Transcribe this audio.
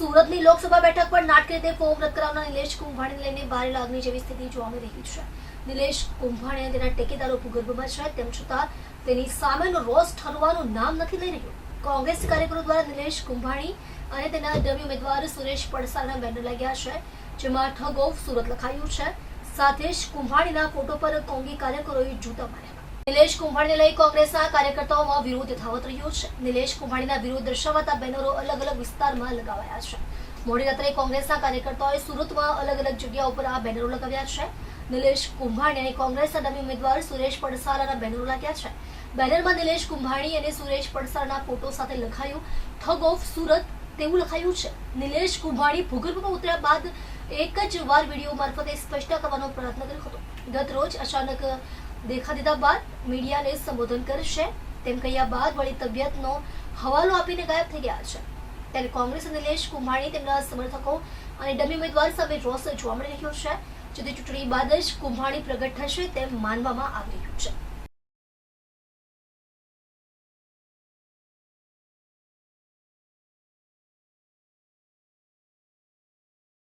સુરતની લોકસભા બેઠક પર નાટકીય રીતે ફોર્મ રદ કરાવનાર નિલેશ કુંભાણીને લઈને ભારે લાગણી જેવી સ્થિતિ જોવા મળી રહી છે. નિલેશ કુંભાણી તેના ટેકેદારો ભૂગર્ભમાં છે, તેમ છતાં તેની સામેનો રોષ ઠરવાનું નામ નથી લઈ રહ્યું. કોંગ્રેસ કાર્યકરો દ્વારા નિલેશ કુંભાણી અને તેના ડમી ઉમેદવાર સુરેશ પડસાના બેનર લાગ્યા છે, જેમાં ઠગ ઓફ સુરત લખાયું છે. સાથે જ કુંભાણીના ફોટો પર કોંગી કાર્યકરોએ જૂતા માર્યા. નિલેશ કુંભાણીને લઈ કોંગ્રેસના કાર્યકર્તાઓમાં વિરોધ યથાવત રહ્યો છે. નિલેશ કુંભાણીના વિરોધ દર્શાવતા બેનરો અલગ અલગ વિસ્તારમાં લગાવાયા છે. મોડી રાત્રે કોંગ્રેસના કાર્યકર્તાઓએ સુરતમાં અલગ અલગ જગ્યા ઉપર આ બેનરો લગાવ્યા છે. નિલેશ કુંભાણી અને કોંગ્રેસના ડમી ઉમેદવાર સુરેશ પડસારાના બેનરો લાગ્યા છે. બેનરમાં નિલેશ કુંભાણી અને સુરેશ પડસાલના ફોટો સાથે લખાયું, ઠગ ઓફ સુરત તેવું લખાયું છે. નિલેશ કુંભાણી ભૂગર્ભમાં ઉતર્યા બાદ એક જ વાર વીડિયો મારફતે સ્પષ્ટ કરવાનો પ્રયત્ન કર્યો હતો. ગત રોજ અચાનક દેખા દીધા બાદ મીડિયાને સંબોધન કરશે. તેમ કહ્યા બાદ વળી તબિયતનો હવાલો આપીને ગાયબ થઈ ગયા છે. ત્યારે કોંગ્રેસ અને નિલેશ કુંભાણી તેમના સમર્થકો અને ડમી ઉમેદવાર સામે રોષ જોવા મળી રહ્યો છે. જેથી ચૂંટણી બાદ જ કુંભાણી પ્રગટ થશે તેમ માનવામાં આવી રહ્યું છે.